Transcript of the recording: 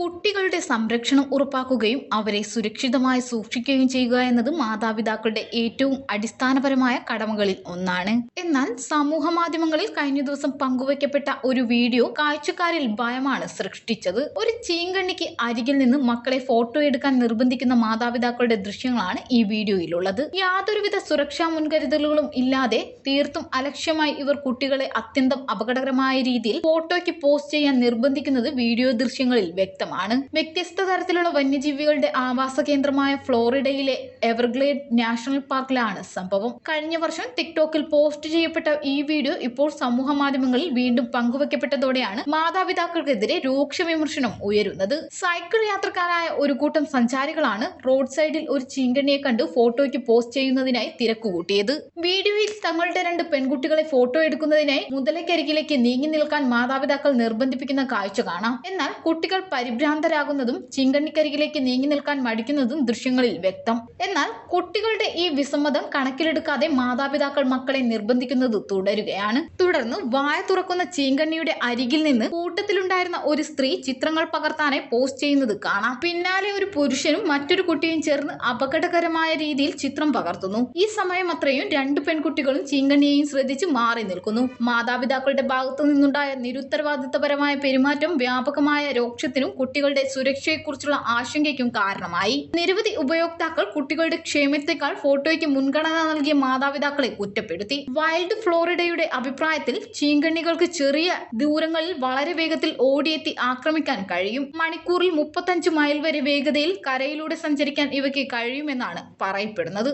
കുട്ടികളുടെ സംരക്ഷണം ഉറപ്പാക്കുകയും അവരെ സുരക്ഷിതമായി സൂക്ഷിക്കുകയും ചെയ്യുക എന്നത് മാതാപിതാക്കളുടെ ഏറ്റവും അടിസ്ഥാനപരമായ കടമകളിൽ ഒന്നാണ്. എന്നാൽ സമൂഹ മാധ്യമങ്ങളിൽ കഴിഞ്ഞ ദിവസം പങ്കുവയ്ക്കപ്പെട്ട ഒരു വീഡിയോ കാഴ്ചക്കാരിൽ ഭയമാണ് സൃഷ്ടിച്ചത്. ഒരു ചീങ്കണ്ണിക്ക് അരികിൽ നിന്ന് മക്കളെ ഫോട്ടോ എടുക്കാൻ നിർബന്ധിക്കുന്ന മാതാപിതാക്കളുടെ ദൃശ്യങ്ങളാണ് ഈ വീഡിയോയിലുള്ളത്. യാതൊരുവിധ സുരക്ഷാ മുൻകരുതലുകളും ഇല്ലാതെ തീർത്തും അലക്ഷ്യമായി ഇവർ കുട്ടികളെ അത്യന്തം അപകടകരമായ രീതിയിൽ ഫോട്ടോയ്ക്ക് പോസ്റ്റ് ചെയ്യാൻ നിർബന്ധിക്കുന്നത് വീഡിയോ ദൃശ്യങ്ങളിൽ വ്യക്തമാണ്. വ്യത്യസ്ത തരത്തിലുള്ള വന്യജീവികളുടെ ആവാസ കേന്ദ്രമായ ഫ്ലോറിഡയിലെ എവർഗ്ലേഡ് നാഷണൽ പാർക്കിലാണ് സംഭവം. കഴിഞ്ഞ വർഷം ടിക്ടോക്കിൽ പോസ്റ്റ് ചെയ്യപ്പെട്ട ഈ വീഡിയോ ഇപ്പോൾ സമൂഹ മാധ്യമങ്ങളിൽ വീണ്ടും പങ്കുവയ്ക്കപ്പെട്ടതോടെയാണ് മാതാപിതാക്കൾക്കെതിരെ രൂക്ഷ വിമർശനം ഉയരുന്നത്. സൈക്കിൾ യാത്രക്കാരായ ഒരു കൂട്ടം സഞ്ചാരികളാണ് റോഡ് സൈഡിൽ ഒരു ചീങ്കണ്ണിയെ കണ്ട് ഫോട്ടോയ്ക്ക് പോസ്റ്റ് ചെയ്യുന്നതിനായി തിരക്കുകൂട്ടിയത്. വീഡിയോയിൽ തങ്ങളുടെ രണ്ട് പെൺകുട്ടികളെ ഫോട്ടോ എടുക്കുന്നതിനായി മുതലക്കരികിലേക്ക് നീങ്ങി നിൽക്കാൻ മാതാപിതാക്കൾ നിർബന്ധിപ്പിക്കുന്ന കാഴ്ച കാണാം. എന്നാൽ കുട്ടികൾ പരിഭ്രാന്തരാകുന്നതും ചിങ്കണ്ണിക്കരികിലേക്ക് നീങ്ങി നിൽക്കാൻ മടിക്കുന്നതും ദൃശ്യങ്ങളിൽ വ്യക്തം. എന്നാൽ കുട്ടികളുടെ ഈ വിസമ്മതം കണക്കിലെടുക്കാതെ മാതാപിതാക്കൾ മക്കളെ നിർബന്ധിക്കുന്നത് തുടരുകയാണ്. തുടർന്ന് വായ തുറക്കുന്ന ചീങ്കണ്ണിയുടെ അരികിൽ നിന്ന് കൂട്ടത്തിലുണ്ടായിരുന്ന ഒരു സ്ത്രീ ചിത്രങ്ങൾ പകർത്താനായി പോസ്റ്റ് ചെയ്യുന്നത് കാണാം. പിന്നാലെ ഒരു പുരുഷനും മറ്റൊരു കുട്ടിയും ചേർന്ന് അപകടകരമായ രീതിയിൽ ചിത്രം പകർത്തുന്നു. ഈ സമയം അത്രയും രണ്ടു പെൺകുട്ടികളും ചീങ്കണ്ണിയെയും ശ്രദ്ധിച്ച് മാറി നിൽക്കുന്നു. മാതാപിതാക്കളുടെ ഭാഗത്തു നിന്നുണ്ടായ നിരുത്തരവാദിത്തപരമായ പെരുമാറ്റം വ്യാപകമായ രോക്ഷത്തിനും കുട്ടികളുടെ സുരക്ഷയെക്കുറിച്ചുള്ള ആശങ്കയ്ക്കും കാരണമായി. നിരവധി ഉപയോക്താക്കൾ കുട്ടികളുടെ ക്ഷേമത്തെക്കാൾ ഫോട്ടോയ്ക്ക് മുൻഗണന നൽകിയ മാതാപിതാക്കളെ കുറ്റപ്പെടുത്തി. വൈൽഡ് ഫ്ലോറിഡയുടെ അഭിപ്രായത്തിൽ ചീങ്കണ്ണികൾക്ക് ചെറിയ ദൂരങ്ങളിൽ വളരെ വേഗത്തിൽ ഓടിയെത്തി ആക്രമിക്കാൻ കഴിയും. മണിക്കൂറിൽ മുപ്പത്തഞ്ച് മൈൽ വരെ വേഗതയിൽ കരയിലൂടെ സഞ്ചരിക്കാൻ ഇവയ്ക്ക് കഴിയുമെന്നാണ് പറയപ്പെടുന്നത്.